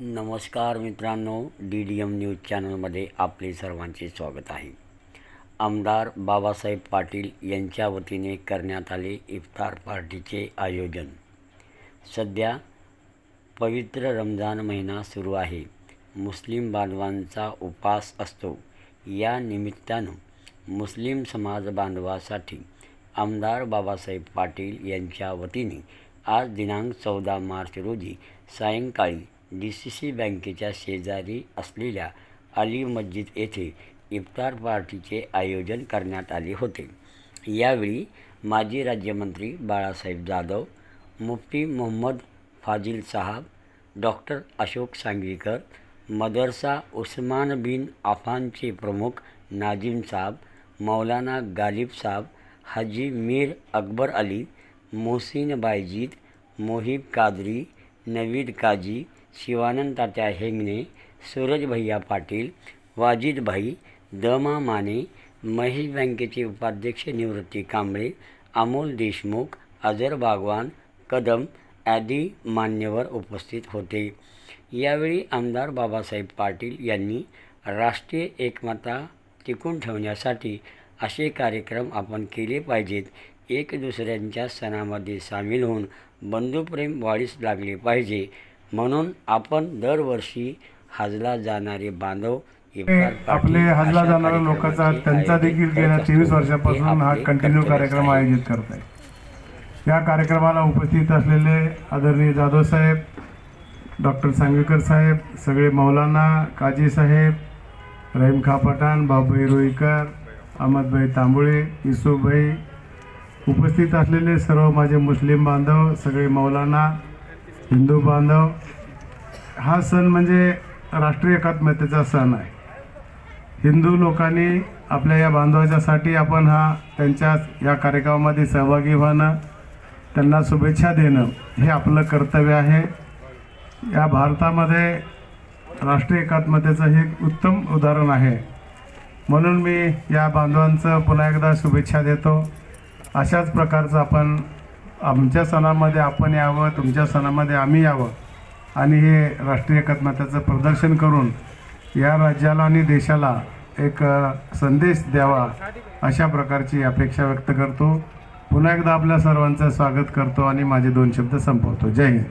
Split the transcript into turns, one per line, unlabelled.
नमस्कार मित्रांनो D D M news चॅनलमध्ये आपले सर्वांचे स्वागत आहे. आमदार बाबासाहेब पाटील यांच्या वतीने करण्यात आले इफ्तार पार्टीचे आयोजन. सध्या पवित्र रमजान महिना सुरू आहे. मुस्लिम बांधवांचा उपास असतो. या निमित्तानं मुस्लिम समाज बांधवासाठी आमदार बाबासाहेब पाटील यांच्या वतीने आज दिनांक चौदा मार्च रोजी सायंकाळी डी सी सी बँकेच्या शेजारी असलेल्या अली मस्जिद येथे इफ्तार पार्टीचे आयोजन करण्यात आले होते. यावेळी माजी राज्यमंत्री बाळासाहेब जाधव मुफ्ती मोहम्मद फाजिल साहब डॉक्टर अशोक सांगवीकर मदरसा उस्मान बिन आफानचे प्रमुख नाजिम साहब मौलाना गालिब साहब हाजी मीर अकबर अली मोहसिन बायजीद मोहिब कादरी नवीद काजी शिवानंद तात्या हेंगणे सूरज भैया पाटील वाजिद भाई दमा माने महेश बँकेचे उपाध्यक्ष निवृत्ती कांबळे अमोल देशमुख अजर बागवान कदम आदी मान्यवर उपस्थित होते. यावेळी आमदार बाबासाहेब पाटील यांनी राष्ट्रीय एकमता टिकून ठेवण्यासाठी असे कार्यक्रम आपण केले पाहिजेत. एक दुसऱ्यांच्या सणामध्ये सामील होऊन बंधुप्रेम वाढीस लागले पाहिजे. म्हणून आपण दरवर्षी हजला जाणारे बांधव
आपले हजला जाणाऱ्या लोकांचा त्यांचा देखील गेल्या. तेवीस वर्षापासून हा कंटिन्यू कार्यक्रम. आयोजित करत आहे या कार्यक्रमाला उपस्थित असलेले आदरणीय जाधव साहेब डॉक्टर सांगवीकर साहेब सगळे मौलाना काजी साहेब रहीम खा पठाण बाबूभाई रोईकर अहमदभाई तांबुळे युसुफभाई उपस्थित असलेले सर्व माझे मुस्लिम बांधव सगळे मौलाना हिंदू बांधव हा सण म्हणजे राष्ट्रीय एकात्मतेचा सण आहे. हिंदू लोकांनी आपल्या या बांधवाच्यासाठी आपण हा त्यांच्या या कार्यक्रमामध्ये सहभागी होणं त्यांना शुभेच्छा देणं हे आपलं कर्तव्य आहे. या भारतामध्ये राष्ट्रीय एकात्मतेचं हे एक उत्तम उदाहरण आहे. म्हणून मी या बांधवांचं पुन्हा एकदा शुभेच्छा देतो. अशाच प्रकारचं आपण आमच्या सणामध्ये आपण यावं तुमच्या सणामध्ये आम्ही यावं. आणि हे राष्ट्रीय एकात्मताचं प्रदर्शन करून या राज्याला आणि देशाला एक संदेश द्यावा अशा प्रकारची अपेक्षा व्यक्त करतो. पुन्हा एकदा आपल्या सर्वांचं स्वागत करतो आणि माझे दोन शब्द संपवतो. जय हिंद.